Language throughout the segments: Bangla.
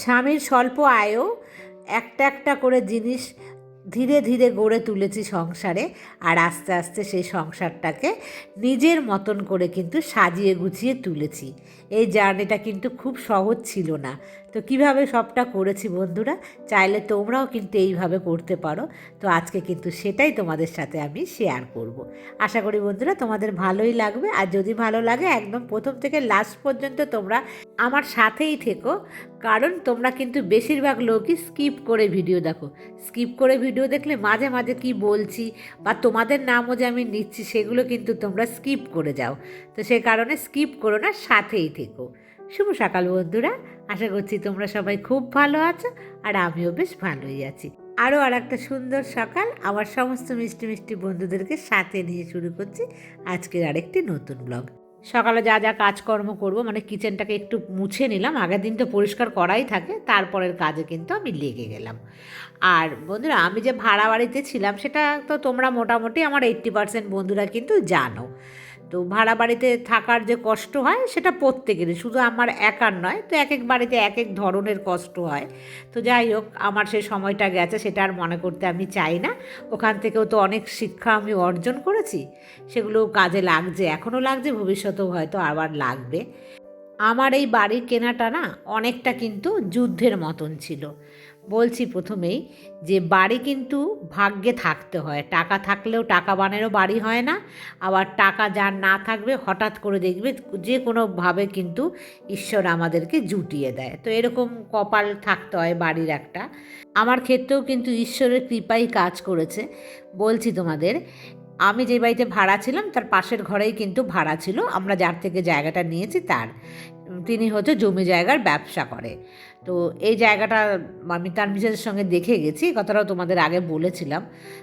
স্বামীর স্বল্প আয়ও একটা একটা করে জিনিস ধীরে ধীরে গড়ে তুলেছি সংসারে আর আস্তে আস্তে সেই সংসারটাকে নিজের মতন করে কিন্তু সাজিয়ে গুছিয়ে তুলেছি। এই জার্নিটা কিন্তু খুব সহজ ছিল না। তো কীভাবে সবটা করেছি বন্ধুরা? চাইলে তোমরাও কিন্তু এইভাবে করতে পারো। তো আজকে কিন্তু সেটাই তোমাদের সাথে আমি শেয়ার করব। আশা করি বন্ধুরা তোমাদের ভালোই লাগবে। আর যদি ভালো লাগে, একদম প্রথম থেকে লাস্ট পর্যন্ত তোমরা আমার সাথেই থেকো। কারণ তোমরা কিন্তু বেশিরভাগ লোকই স্কিপ করে ভিডিও দেখো। স্কিপ করে ভিডিও দেখলে মাঝে মাঝে কি বলছি বা তোমাদের নামও যে আমি নিচ্ছি, সেগুলো কিন্তু তোমরা স্কিপ করে যাও। তো সে কারণে স্কিপ করো না, সাথেই থেকো। শুভ সকাল বন্ধুরা। আশা করছি তোমরা সবাই খুব ভালো আছো আর আমিও বেশ ভালোই আছি। আরও আর একটা সুন্দর সকাল আমার সমস্ত মিষ্টি মিষ্টি বন্ধুদেরকে সাথে নিয়ে শুরু করছি আজকের আরেকটি নতুন ব্লগ। সকালে যা যা কাজকর্ম করব মানে কিচেনটাকে একটু মুছে নিলাম, আগের দিন তো পরিষ্কার করাই থাকে, তারপরের কাজে কিন্তু আমি লেগে গেলাম। আর বন্ধুরা, আমি যে ভাড়া বাড়িতে ছিলাম, সেটা তো তোমরা মোটামুটি আমার এইট্টি পার্সেন্ট বন্ধুরা কিন্তু জানো। তো ভাড়া বাড়িতে থাকার যে কষ্ট হয়, সেটা প্রত্যেকেরই। শুধু আমার একার নয়, তো এক এক বাড়িতে এক এক ধরনের কষ্ট হয়। তো যাই হোক, আমার সেই সময়টা গেছে, সেটা আর মনে করতে আমি চাই না। ওখান থেকেও তো অনেক শিক্ষা আমি অর্জন করেছি, সেগুলো কাজে লাগছে এখনও লাগছে, ভবিষ্যতেও হয়তো আবার লাগবে। আমার এই বাড়ির কেনাটা না, অনেকটা কিন্তু যুদ্ধের মতন ছিল। বলছি প্রথমেই যে বাড়ি কিন্তু ভাগ্যে থাকতে হয়। টাকা থাকলেও টাকা বানেরও বাড়ি হয় না। আবার টাকা যার না থাকবে হঠাৎ করে দেখবে যে কোনোভাবে কিন্তু ঈশ্বর আমাদেরকে জুটিয়ে দেয়। তো এরকম কপাল থাকতে হয় বাড়ির একটা। আমার ক্ষেত্রেও কিন্তু ঈশ্বরের কৃপাই কাজ করেছে। বলছি তোমাদের, আমি যে বাড়িতে ভাড়া ছিলাম তার পাশের ঘরেই কিন্তু ভাড়া ছিল। আমরা যার থেকে জায়গাটা নিয়েছি তার। তিনি হচ্ছে জমি জায়গার ব্যবসা করে। তো এই জায়গাটা আমি তার মিসেসের সঙ্গে দেখে গেছি কথাটাও তোমাদের আগে বলেছিলাম।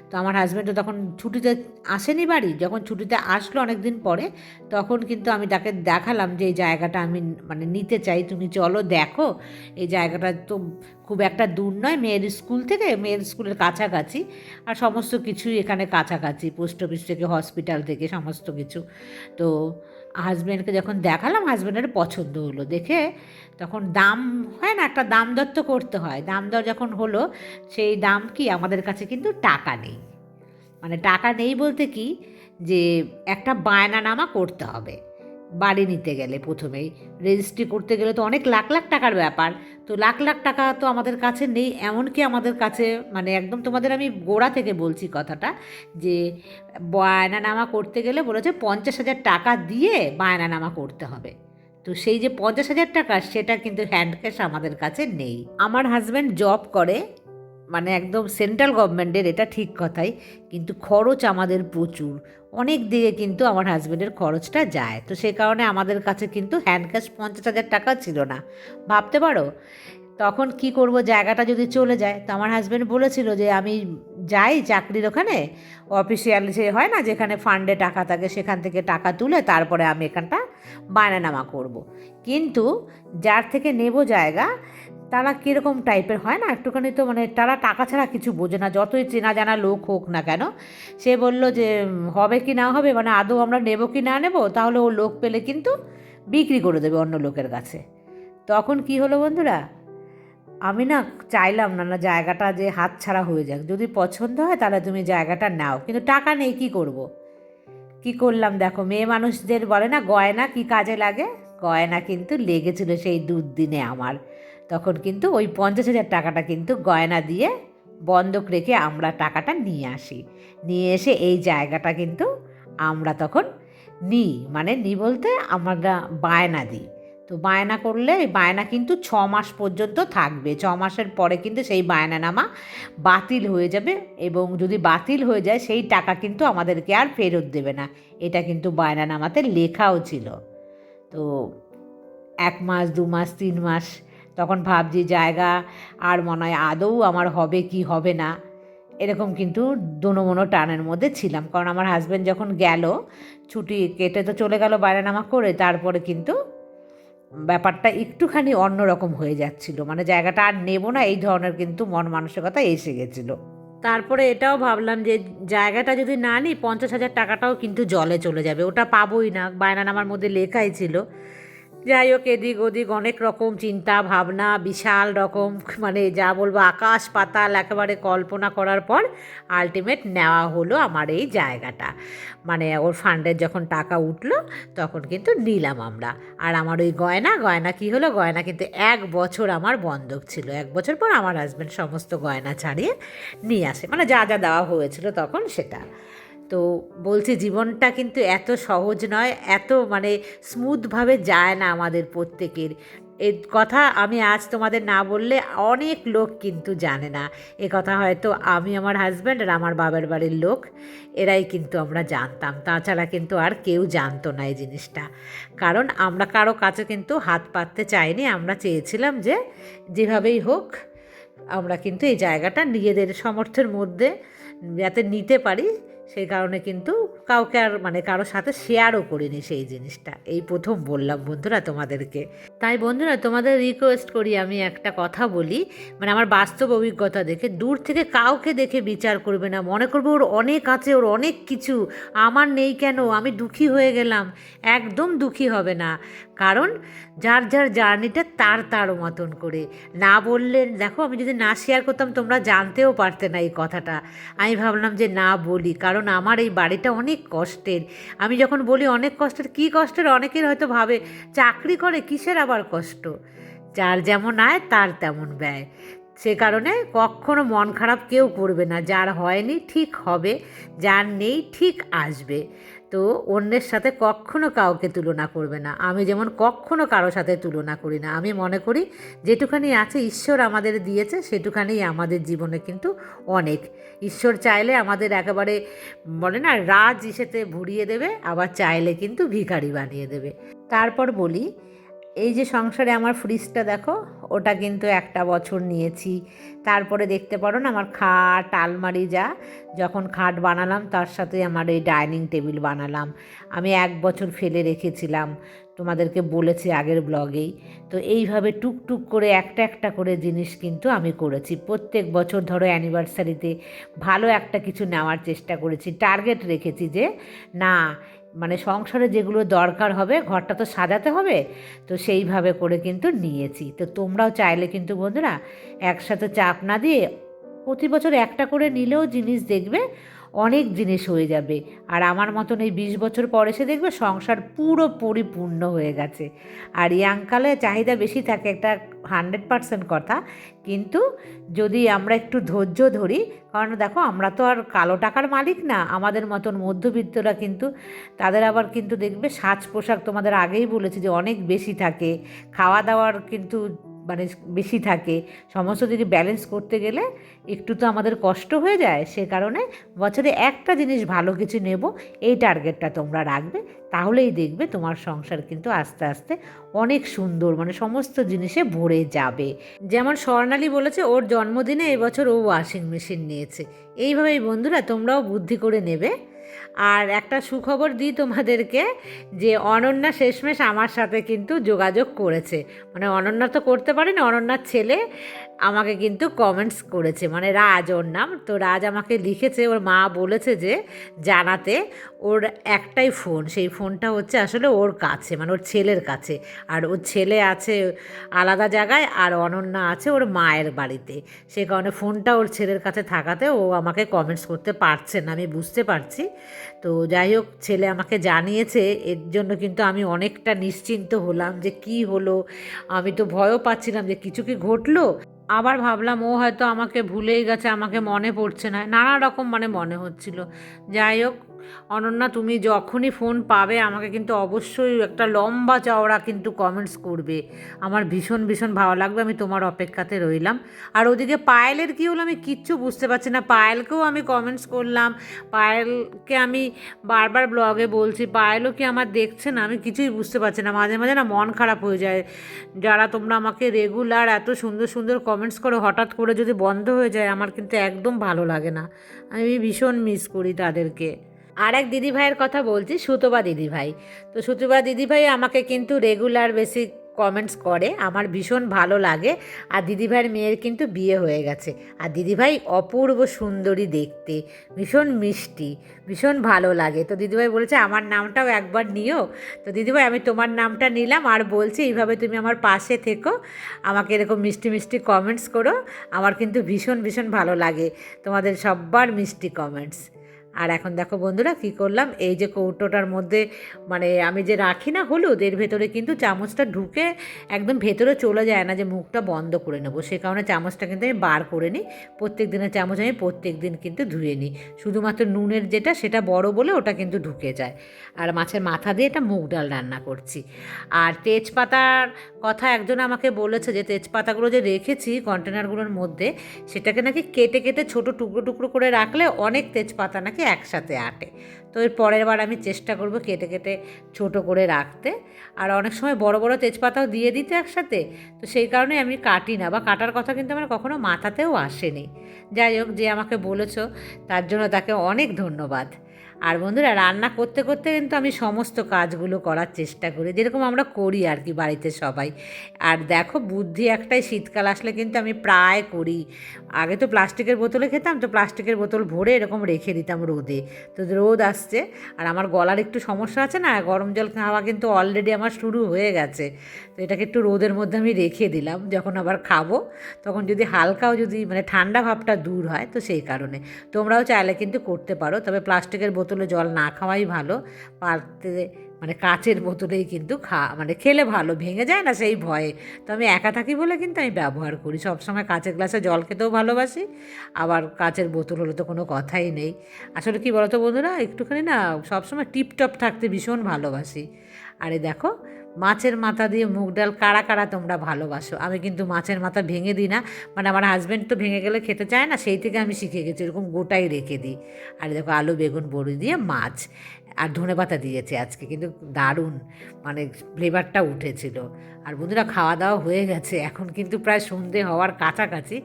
তো আমার হাজব্যান্ড তো তখন ছুটিতে আসেনি বাড়ি, যখন ছুটিতে আসলো অনেক দিন পরে, তখন কিন্তু আমি তাকে দেখালাম যে এই জায়গাটা আমি মানে নিতে চাই, তুমি চলো দেখো। এই জায়গাটা তো খুব একটা দূর নয়, মেয়ের স্কুল থেকে, মেয়ের স্কুলের কাছাকাছি, আর সমস্ত কিছুই এখানে কাছাকাছি, পোস্ট অফিস থেকে হসপিটাল থেকে, সমস্ত কিছু। তো হাজব্যান্ডকে যখন দেখালাম হাজব্যান্ডের পছন্দ হলো। দেখে তখন দাম হয় না, একটা দাম দর তো করতে হয়। দাম দর যখন হলো, সেই দাম কি আমাদের কাছে কিন্তু টাকা নেই। মানে টাকা নেই বলতে কি যে একটা বায়নানামা করতে হবে। বাড়ি নিতে গেলে প্রথমেই। রেজিস্ট্রি করতে গেলে তো অনেক লাখ লাখ টাকার ব্যাপার। তো লাখ লাখ টাকা তো আমাদের কাছে নেই, এমনকি আমাদের কাছে মানে একদম তোমাদের আমি গোড়া থেকে বলছি কথাটা, যে বায়নানামা করতে গেলে বলেছে পঞ্চাশ হাজার টাকা দিয়ে বায়নানামা করতে হবে। তো সেই যে পঞ্চাশ হাজার টাকা, সেটা কিন্তু হ্যান্ড ক্যাশ আমাদের কাছে নেই। আমার হাজব্যান্ড জব করে মানে একদম সেন্ট্রাল গভর্নমেন্টের এটা ঠিক কথাই, কিন্তু খরচ আমাদের প্রচুর। অনেক দিকে কিন্তু আমার হাজব্যান্ডের খরচটা যায়। তো সে কারণে আমাদের কাছে কিন্তু হ্যান্ড ক্যাশ পঞ্চাশ হাজার টাকা ছিল না। ভাবতে পারো? তখন কি করব? জায়গাটা যদি চলে যায়, তো আমার হাজব্যান্ড বলেছিল যে, আমি যাই চাকরির ওখানে। অফিসিয়াল যে হয় না যেখানে ফান্ডে টাকা থাকে, সেখান থেকে টাকা তুলে তারপরে আমি এখানটা বায়নানামা করব। কিন্তু যার থেকে নেব জায়গা তারা কীরকম টাইপের হয় না? একটুখানি তো মানে তারা টাকা ছাড়া কিছু বোঝে না। যতই চেনা জানা লোক হোক না কেন, সে বলল যে হবে কি না হবে? মানে আদৌ আমরা নেব কি না নেব? তাহলে ও লোক পেলে কিন্তু বিক্রি করে দেবে অন্য লোকের কাছে। তখন কি হলো বন্ধুরা? আমি না চাইলাম না না জায়গাটা যে হাত ছাড়া হয়ে যাক। যদি পছন্দ হয় তাহলে তুমি জায়গাটা নাও। কিন্তু টাকা নেই, কি করব। কি করলাম দেখো, মেয়ে মানুষদের বলে না, গয়না কি কাজে লাগে? গয়না কিন্তু লেগেছিল সেই দুদিনে আমার। তখন কিন্তু ওই পঞ্চাশ হাজার টাকাটা কিন্তু গয়না দিয়ে বন্ধক রেখে আমরা টাকাটা নিয়ে আসি। নিয়ে এসে এই জায়গাটা কিন্তু আমরা তখন নিই। মানে নিই বলতে আমরা বায়না দিই। তো বায়না করলে বায়না কিন্তু ছ মাস পর্যন্ত থাকবে। ছ মাসের পরে কিন্তু সেই বায়নানামা বাতিল হয়ে যাবে এবং যদি বাতিল হয়ে যায় সেই টাকা কিন্তু আমাদেরকে আর ফেরত দেবে না। এটা কিন্তু বায়নানামাতে লেখাও ছিল। তো এক মাস, দু মাস, তিন মাস তখন ভাবছি, জায়গা আর মনে হয় আদৌ আমার হবে কি হবে না। এরকম কিন্তু দোনোমনো টানের মধ্যে ছিলাম। কারণ আমার হাজব্যান্ড যখন গেল, ছুটি কেটে তো চলে গেল বাইরেনামা করে, তারপরে কিন্তু ব্যাপারটা একটুখানি অন্যরকম হয়ে যাচ্ছিল। মানে জায়গাটা আর নেব না, এই ধরনের কিন্তু মন মানসিকতা এসে গেছিল। তারপরে এটাও ভাবলাম যে, জায়গাটা যদি না নিই, পঞ্চাশ হাজার টাকাটাও কিন্তু জলে চলে যাবে। ওটা পাবোই না। বায়নানামার মধ্যে লেখাই ছিল। যাই হোক, এদিক ওদিক অনেক রকম চিন্তা, ভাবনা, বিশাল রকম মানে যা বলব, আকাশ পাতাল, একেবারে কল্পনা করার পর আলটিমেট নেওয়া হলো আমার এই জায়গাটা। মানে ওর ফান্ডের যখন টাকা উঠল, তখন কিন্তু নিলাম আমরা। আর আমার ওই গয়না গয়না কি হলো? গয়না কিন্তু এক বছর আমার বন্ধক ছিল। এক বছর পর আমার হাজব্যান্ড সমস্ত গয়না ছাড়িয়ে নিয়ে আসে। মানে যা যা দেওয়া হয়েছিল তখন সেটা। তো বলছি জীবনটা কিন্তু এত সহজ নয়, এত মানে স্মুথভাবে যায় না আমাদের প্রত্যেকের। এ কথা আমি আজ তোমাদের না বললে অনেক লোক কিন্তু জানে না। এ কথা হয়তো আমি আমার হাজব্যান্ড আর আমার বাবার বাড়ির লোক, এরাই কিন্তু আমরা জানতাম। তাছাড়া কিন্তু আর কেউ জানতো না এই জিনিসটা। কারণ আমরা কারও কাছে কিন্তু হাত পাততে চাইনি, আমরা চেয়েছিলাম যে যেভাবেই হোক আমরা কিন্তু এই জায়গাটা নিজেদের সমর্থের মধ্যে যাতে নিতে পারি সেই কারণে কিন্তু কাউকে আর মানে কারোর সাথে শেয়ারও করিনি সেই জিনিসটা। এই প্রথম বললাম বন্ধুরা তোমাদেরকে। তাই বন্ধুরা তোমাদের রিকোয়েস্ট করি, আমি একটা কথা বলি মানে আমার বাস্তব অভিজ্ঞতা দেখে, দূর থেকে কাউকে দেখে বিচার করবে না, মনে করবে ওর অনেক আছে, ওর অনেক কিছু, আমার নেই কেন, আমি দুঃখী হয়ে গেলাম, একদম দুঃখী হবে না। কারণ যার যার জার্নিটা তার তার মতন করে। না বললেন দেখো আমি যদি না শেয়ার করতাম, তোমরা জানতেও পারতে না এই কথাটা। আমি ভাবলাম যে না বলি, কারণ আমার এই বাড়িটা অনেক কষ্টের। আমি যখন বলি অনেক কষ্টের, কী কষ্টের? অনেকের হয়তো ভাবে, চাকরি করে কিসের আবার কষ্ট? যার যেমন আয়, তার তেমন ব্যয়। সে কারণে কখনো মন খারাপ কেউ করবে না। যার হয়নি, ঠিক হবে, যার নেই, ঠিক আসবে। তো অন্যের সাথে কখনো কাউকে তুলনা করবে না। আমি যেমন কখনো কারও সাথে তুলনা করি না। আমি মনে করি যেটুখানি আছে ঈশ্বর আমাদের দিয়েছে, সেটুখানি আমাদের জীবনে কিন্তু অনেক। ঈশ্বর চাইলে আমাদের একেবারে বলে না, রাজ ইসেতে ভরিয়ে দেবে, আবার চাইলে কিন্তু ভিখারি বানিয়ে দেবে। তারপর বলি এই যে সংসারে আমার ফ্রিজটা দেখো, ওটা কিন্তু একটা বছর নিয়েছি। তারপরে দেখতে পারো না, আমার খাট, আলমারি যা, যখন খাট বানালাম, তার সাথে আমার এই ডাইনিং টেবিল বানালাম। আমি এক বছর ফেলে রেখেছিলাম, তোমাদেরকে বলেছি আগের ব্লগেই। তো এইভাবে টুকটুক করে একটা একটা করে জিনিস কিন্তু আমি করেছি। প্রত্যেক বছর ধরো অ্যানিভার্সারিতে ভালো একটা কিছু নেওয়ার চেষ্টা করেছি। টার্গেট রেখেছি যে, না মানে সংসারে যেগুলো দরকার হবে, ঘরটা তো সাজাতে হবে, তো সেইভাবে করে কিন্তু নিয়েছি। তো তোমরাও চাইলে কিন্তু বন্ধুরা একসাথে চাপ না দিয়ে প্রতি বছর একটা করে নিলেও জিনিস দেখবে অনেক জিনিস হয়ে যাবে। আর আমার মতন এই বিশ বছর পরে এসে দেখবে সংসার পুরো পরিপূর্ণ হয়ে গেছে। আর ইয়াংকালে চাহিদা বেশি থাকে একটা হান্ড্রেড পারসেন্ট কথা। কিন্তু যদি আমরা একটু ধৈর্য ধরি, কারণ দেখো আমরা তো আর কালো টাকার মালিক না, আমাদের মতন মধ্যবিত্তরা কিন্তু তাদের আবার কিন্তু দেখবে সাজ পোশাক তোমাদের আগেই বলেছি যে অনেক বেশি থাকে। খাওয়া দাওয়ার কিন্তু মানে বেশি থাকে। সমস্ত দিকে ব্যালেন্স করতে গেলে একটু তো আমাদের কষ্ট হয়ে যায়, সে কারণে বছরে একটা জিনিস ভালো কিছু নেব, এই টার্গেটটা তোমরা রাখবে, তাহলেই দেখবে তোমার সংসার কিন্তু আস্তে আস্তে অনেক সুন্দর মানে সমস্ত জিনিসে ভরে যাবে। যেমন স্বর্ণালী বলেছে, ওর জন্মদিনে এবছর ও ওয়াশিং মেশিন নিয়েছে। এইভাবেই বন্ধুরা তোমরাও বুদ্ধি করে নেবে। আর একটা সুখবর দিই তোমাদেরকে, যে অনন্যা শেষমেশ আমার সাথে কিন্তু যোগাযোগ করেছে। মানে অনন্যা তো করতে পারেনি, অনন্যার ছেলে আমাকে কিন্তু কমেন্টস করেছে। মানে রাজ ওর নাম। তো রাজ আমাকে লিখেছে, ওর মা বলেছে যে জানাতে ওর একটাই ফোন সেই ফোনটা হচ্ছে আসলে ওর কাছে মানে ওর ছেলের কাছে। আর ওর ছেলে আছে আলাদা জায়গায় আর অনন্যা আছে ওর মায়ের বাড়িতে। সে কারণে ফোনটা ওর ছেলের কাছে থাকাতে ও আমাকে কমেন্টস করতে পারছে না, আমি বুঝতে পারছি। তো যাই হোক, ছেলে আমাকে জানিয়েছে, এর জন্য কিন্তু আমি অনেকটা নিশ্চিন্ত হলাম যে কি হলো। আমি তো ভয়ও পাচ্ছিলাম যে কিছু কি ঘটলো। আবার ভাবলাম, ও হয়তো আমাকে ভুলেই গেছে, আমাকে মনে পড়ছে না। নানা রকম মানে মনে হচ্ছিল। যাই হোক অনন্যা, তুমি যখনই ফোন পাবে, আমাকে কিন্তু অবশ্যই একটা লম্বা চওড়া কিন্তু কমেন্টস করবে। আমার ভীষণ ভীষণ ভালো লাগবে, আমি তোমার অপেক্ষাতে রইলাম। আর ওদিকে পায়েলের কী হলো আমি কিচ্ছু বুঝতে পারছি না। পায়েলকেও আমি কমেন্টস করলাম। পায়েলকে আমি বারবার ব্লগে বলছি, পায়েলও কি আমার দেখছে না? আমি কিছুই বুঝতে পারছি না। মাঝে মাঝে না মন খারাপ হয়ে যায়। যারা তোমরা আমাকে রেগুলার এত সুন্দর সুন্দর কমেন্টস করে, হঠাৎ করে যদি বন্ধ হয়ে যায়, আমার কিন্তু একদম ভালো লাগে না। আমি ভীষণ মিস করি তাদেরকে। আর এক দিদিভাইয়ের কথা বলছি, সুতোবা দিদিভাই। তো সুতোবা দিদিভাই আমাকে কিন্তু রেগুলার বেসিক কমেন্টস করে, আমার ভীষণ ভালো লাগে, আর দিদিভাইয়ের মেয়ের কিন্তু বিয়ে হয়ে গেছে। আর দিদিভাই অপূর্ব সুন্দরী দেখতে, ভীষণ মিষ্টি, ভীষণ ভালো লাগে। তো দিদিভাই বলেছে, আমার নামটাও একবার নিও। তো দিদিভাই, আমি তোমার নামটা নিলাম আর বলছি, এইভাবে তুমি আমার পাশে থেকো। আমাকে এরকম মিষ্টি মিষ্টি কমেন্টস করো। আমার কিন্তু ভীষণ ভীষণ ভালো লাগে। তোমাদের সব্বার মিষ্টি কমেন্টস আর এখন দেখো বন্ধুরা কী করলাম? এই যে কৌটোটার মধ্যে মানে আমি যে রাখি না হলুদ, এর ভেতরে কিন্তু চামচটা ঢুকে একদম ভেতরে চলে যায় না যে মুখটা বন্ধ করে নেব। সে কারণে চামচটা কিন্তু আমি বার করে নিই। প্রত্যেক দিনের চামচ আমি প্রত্যেক দিন কিন্তু ধুয়ে নিই। শুধুমাত্র নুনের যেটা, সেটা বড় বলে ওটা কিন্তু ঢুকে যায়। আর মাছের মাথা দিয়ে এটা মুগ ডাল রান্না করছি। আর তেজপাতার কথা একজন আমাকে বলেছে যে, তেজপাতাগুলো যে রেখেছি কন্টেনারগুলোর মধ্যে, সেটাকে নাকি কেটে কেটে ছোট টুকরো টুকরো করে রাখলে অনেক তেজপাতা নাকি একসাথে আটে। তো এর পরের বার আমি চেষ্টা করব কেটে কেটে ছোট করে রাখতে। আর অনেক সময় বড় বড় তেজপাতাও দিয়ে দিতে একসাথে। তো সেই কারণে আমি কাটি না বা কাটার কথা কিন্তু আমার কখনো মাথাতেও আসেনি। যাই হোক, যে আমাকে বলেছ তার জন্য তাকে অনেক ধন্যবাদ। আর বন্ধুরা, রান্না করতে করতে কিন্তু আমি সমস্ত কাজগুলো করার চেষ্টা করি। যেরকম আমরা করি আর কি বাড়িতে সবাই। আর দেখো, বুদ্ধি একটাই, শীতকাল আসলে কিন্তু আমি প্রায় করি। আগে তো প্লাস্টিকের বোতলে খেতাম, তো প্লাস্টিকের বোতল ভরে এরকম রেখে দিতাম রোদে। তো রোদ আসছে, আর আমার গলার একটু সমস্যা আছে না, গরম জল খাওয়া কিন্তু অলরেডি আমার শুরু হয়ে গেছে। তো এটাকে একটু রোদের মধ্যে আমি রেখে দিলাম, যখন আবার খাব, তখন যদি হালকাও যদি মানে ঠান্ডা ভাবটা দূর হয়, তো সেই কারণে। তোমরাও চাইলে কিন্তু করতে পারো, তবে প্লাস্টিকের বোতলে জল না খাওয়াই ভালো। পারতে মানে কাচের বোতলেই কিন্তু খা মানে খেলে ভালো, ভেঙে যায় না সেই ভয়ে। তো আমি একা থাকি বলে কিন্তু আমি ব্যবহার করি। সবসময় কাঁচের গ্লাসে জল খেতেও ভালোবাসি, আবার কাচের বোতল হলে তো কোনো কথাই নেই। আসলে কি বলতো বন্ধুরা, একটুখানি না সবসময় টিপটপ থাকতে ভীষণ ভালোবাসি। আরে দেখো মাছের মাথা দিয়ে মুগ ডাল, কারা কারা তোমরা ভালোবাসো? আমি কিন্তু মাছের মাথা ভেঙে দিই না। মানে আমার হাজব্যান্ড তো ভেঙে গেলে খেতে চায় না, সেই থেকে আমি শিখে গেছি, এরকম গোটাই রেখে দিই। আর দেখো, আলু, বেগুন, বড়ি দিয়ে মাছ। আর ধনে পাতা দিয়েছে আজকে, কিন্তু দারুণ মানে ফ্লেভারটা উঠেছিল। আর বন্ধুরা খাওয়া দাওয়া হয়ে গেছে, এখন কিন্তু প্রায় সন্ধে হওয়ার কাছাকাছি,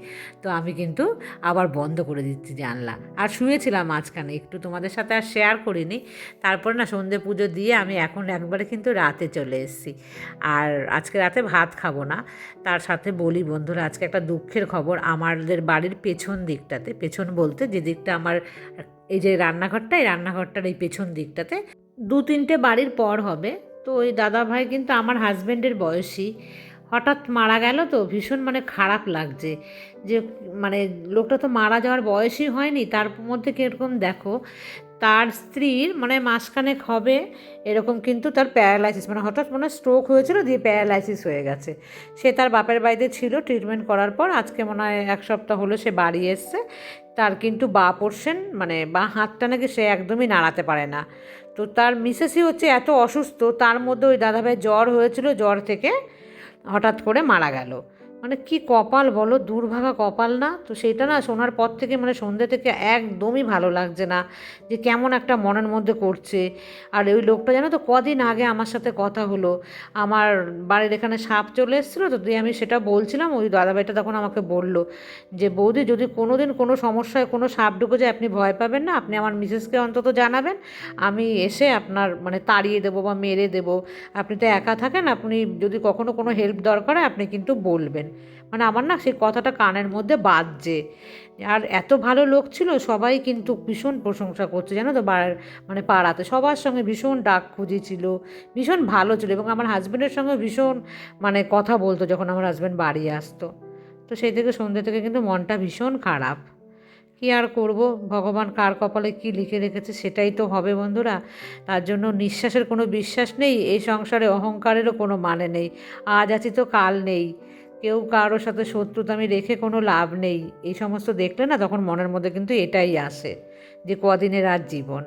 তো আমি কিন্তু আবার বন্ধ করে দিচ্ছি জানলা। আর শুয়েছিলাম মাঝখানে, একটু তোমাদের সাথে আর শেয়ার করিনি, তারপর না সন্ধে পুজো দিয়ে আমি এখন একবারে কিন্তু রাতে চলে এসেছি। আর আজকে রাতে ভাত খাব না, তার সাথে বলি বন্ধুরা, আজকে একটা দুঃখের খবর, আমাদের বাড়ির পেছন দিকটাতে, পেছন বলতে যে দিকটা আমার এই যে রান্নাঘরটা, এই রান্নাঘরটার এই পেছন দিকটাতে দু তিনটে বাড়ির পর হবে। তো ওই দাদা ভাই কিন্তু আমার হাজব্যান্ডের বয়সী। হঠাৎ মারা গেল তো, ভীষণ মানে খারাপ লাগছে। যে মানে লোকটা তো মারা যাওয়ার বয়সই হয়নি, তার মধ্যে কীরকম দেখো, তার স্ত্রীর মানে মাসখানেক হবে, এরকম কিন্তু তার প্যারালাইসিস মানে হঠাৎ মানে স্ট্রোক হয়েছিল দিয়ে প্যারালাইসিস হয়ে গেছে। সে তার বাপের বাড়িতে ছিল ট্রিটমেন্ট করার পর আজকে মনে হয় এক সপ্তাহ হলো সে বাড়ি এসছে, তার কিন্তু বা পোর্শন মানে বা হাতটা নাকি সে একদমই নাড়াতে পারে না। তো তার মিসেসই হচ্ছে এত অসুস্থ, তার মধ্যে ওই দাদাভাই জ্বর হয়েছিল, জ্বর থেকে হঠাৎ করে মারা গেল। মানে কি কপাল বলো? দুর্ভাগা কপাল না? তো সেটা না শোনার পর থেকে মানে সন্ধ্যে থেকে একদমই ভালো লাগছে না যে কেমন একটা মনের মধ্যে করছে। আর ওই লোকটা জানো তো কদিন আগে আমার সাথে কথা হলো। আমার বাড়ির এখানে সাপ চলে এসেছিল তো দিয়ে আমি সেটা বলছিলাম, ওই দাদাভাইটা তখন আমাকে বলল যে, বৌদি, যদি কোনো দিন কোনো সমস্যায় কোনো সাপ ঢুকে যায়, আপনি ভয় পাবেন না। আপনি আমার মিসেসকে অন্তত জানাবেন। আমি এসে আপনার মানে তাড়িয়ে দেবো বা মেরে দেবো। আপনি তো একা থাকেন, আপনি যদি কখনো কোনো হেল্প দরকার হয়, আপনি কিন্তু বলবেন। মানে আমার না সেই কথাটা কানের মধ্যে বাজছে। আর এত ভালো লোক ছিল, সবাই কিন্তু ভীষণ প্রশংসা করছে, জানো তো? বার মানে পাড়াতে সবার সঙ্গে ভীষণ ডাক খুঁজেছিল, ভীষণ ভালো ছিল এবং আমার হাজব্যান্ডের সঙ্গে ভীষণ মানে কথা বলতো যখন আমার হাজব্যান্ড বাড়ি আসতো। তো সেই থেকে সন্ধ্যে থেকে কিন্তু মনটা ভীষণ খারাপ। কি আর করব? ভগবান কার কপালে কি লিখে রেখেছে সেটাই তো হবে বন্ধুরা। তার জন্য নিঃশ্বাসের কোনো বিশ্বাস নেই, এই সংসারে অহংকারেরও কোনো মানে নেই। আজ আছি তো কাল নেই। কেউ কারোর সাথে শত্রুতা আমি রেখে কোনো লাভ নেই। এই সমস্ত দেখলে না তখন মনের মধ্যে কিন্তু এটাই আসে যে কদিনের আর জীবন।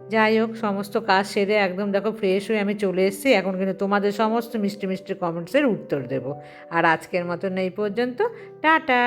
যাই হোক, সমস্ত কাজ সেরে একদম দেখো ফ্রেশ হয়ে আমি চলে এসেছি। এখন কিন্তু তোমাদের সমস্ত মিষ্টি মিষ্টি কমেন্টসের উত্তর দেব। আর আজকের মতন এই পর্যন্ত। টাটা!